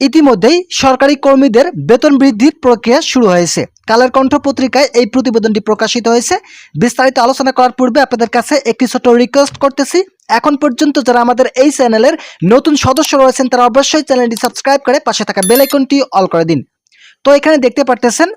ইতিমধ্যেই সরকারি কর্মীদের বেতন বৃদ্ধির প্রক্রিয়া শুরু হয়েছে। কালের কণ্ঠ পত্রিকায় এই প্রতিবেদনটি প্রকাশিত হয়েছে। বিস্তারিত আলোচনা করার পূর্বে আপনাদের কাছে একটি ছোট রিকোয়েস্ট করতেছি। এখন পর্যন্ত যারা আমাদের এই চ্যানেলের নতুন সদস্য রয়েছেন, তারা অবশ্যই চ্যানেলটি সাবস্ক্রাইব করে পাশে থাকা বেলাইকনটি অল করে দিন। তো এখানে দেখতে পারতেছেন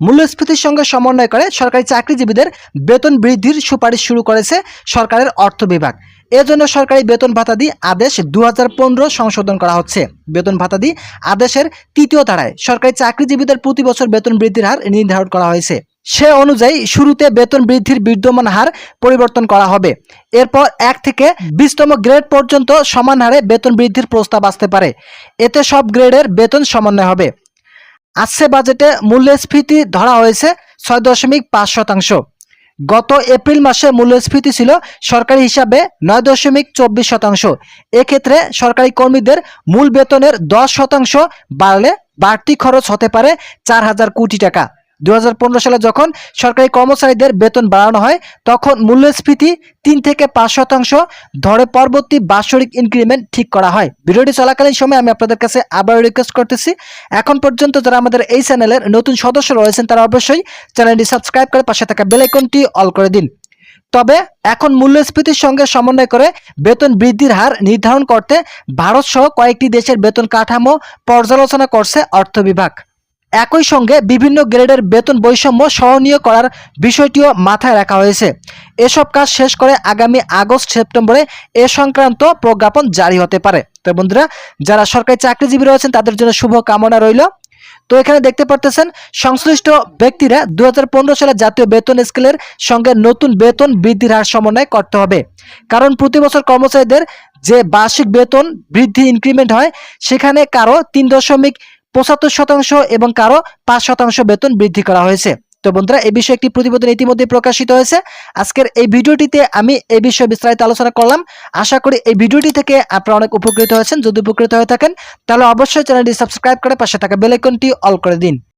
মূল্যস্ফীতির সঙ্গে সমন্বয় করে সরকারি চাকরিজীবীদের বেতন বৃদ্ধির সুপারিশ শুরু করেছে সরকারের অর্থ বিভাগ। এজন্য সরকারি বেতন ভাতাদি আদেশ দু হাজার পনেরো সংশোধন করা হচ্ছে। বেতন ভাতাদি আদেশের তৃতীয় ধারায় সরকারি চাকরিজীবীদের প্রতি বছর বেতন বৃদ্ধির হার নির্ধারণ করা হয়েছে। সে অনুযায়ী শুরুতে বেতন বৃদ্ধির বিদ্যমান হার পরিবর্তন করা হবে। এরপর এক থেকে বিশতম গ্রেড পর্যন্ত সমান হারে বেতন বৃদ্ধির প্রস্তাব আসতে পারে। এতে সব গ্রেডের বেতন সমন্বয় হবে। আসছে বাজেটে মূল্যস্ফীতি ধরা হয়েছে ছয় দশমিক পাঁচ শতাংশ। গত এপ্রিল মাসে মূল্যস্ফীতি ছিল সরকারি হিসাবে নয় দশমিক চব্বিশ শতাংশ। এক্ষেত্রে সরকারি কর্মীদের মূল বেতনের দশ শতাংশ বাড়লে বাড়তি খরচ হতে পারে চার হাজার কোটি টাকা। দু হাজার পনেরো সালে যখন সরকারি কর্মচারীদের বেতন বাড়ানো হয়, তখন মূল্যস্ফীতি তিন থেকে পাঁচ শতাংশ ধরে পরবর্তী বাৎসরিক ইনক্রিমেন্ট ঠিক করা হয়। ভিডিওটি চলাকালীন সময় আমি আপনাদের কাছে আবার রিকোয়েস্ট করতেছি। এখন পর্যন্ত যারা আমাদের এই চ্যানেলের নতুন সদস্য রয়েছেন, তারা অবশ্যই চ্যানেলটি সাবস্ক্রাইব করে পাশে থাকা বেল আইকনটি অল করে দিন। তবে এখন মূল্যস্ফীতির সঙ্গে সমন্বয় করে বেতন বৃদ্ধির হার নির্ধারণ করতে ভারত সহ কয়েকটি দেশের বেতন কাঠামো পর্যালোচনা করছে অর্থ বিভাগ। একই সঙ্গে বিভিন্ন গ্রেডের বেতন বৈষম্য সহনীয় করার বিষয়টিও মাথায় রাখা হয়েছে। এসব কাজ শেষ করে আগামী আগস্ট সেপ্টেম্বরে এ সংক্রান্ত প্রজ্ঞাপন জারি হতে পারে। তো বন্ধুরা, যারা সরকারি চাকরিজীবী রয়েছেন, তাদের জন্য শুভ কামনা রইল। তো এখানে দেখতে পারতেছেন, সংশ্লিষ্ট ব্যক্তিরা দু হাজার পনেরো সালে জাতীয় বেতন স্কেলের সঙ্গে নতুন বেতন বৃদ্ধির হার সমন্বয় করতে হবে। কারণ প্রতি বছর কর্মচারীদের যে বার্ষিক বেতন বৃদ্ধি ইনক্রিমেন্ট হয়, সেখানে কারও তিন দশমিক পঁচাত্তর শতাংশ এবং কারও পাঁচ শতাংশ বেতন বৃদ্ধি করা হয়েছে। তো বন্ধুরা এই বিষয়ে একটি প্রতিবেদন ইতিমধ্যে প্রকাশিত হয়েছে। আজকের এই ভিডিওটিতে আমি এই বিষয়ে বিস্তারিত আলোচনা করলাম। আশা করি এই ভিডিওটি থেকে আপনারা অনেক উপকৃত হয়েছেন। যদি উপকৃত হয়ে থাকেন, তাহলে অবশ্যই চ্যানেলটি সাবস্ক্রাইব করে পাশে থাকা বেলাইকনটি অল করে দিন।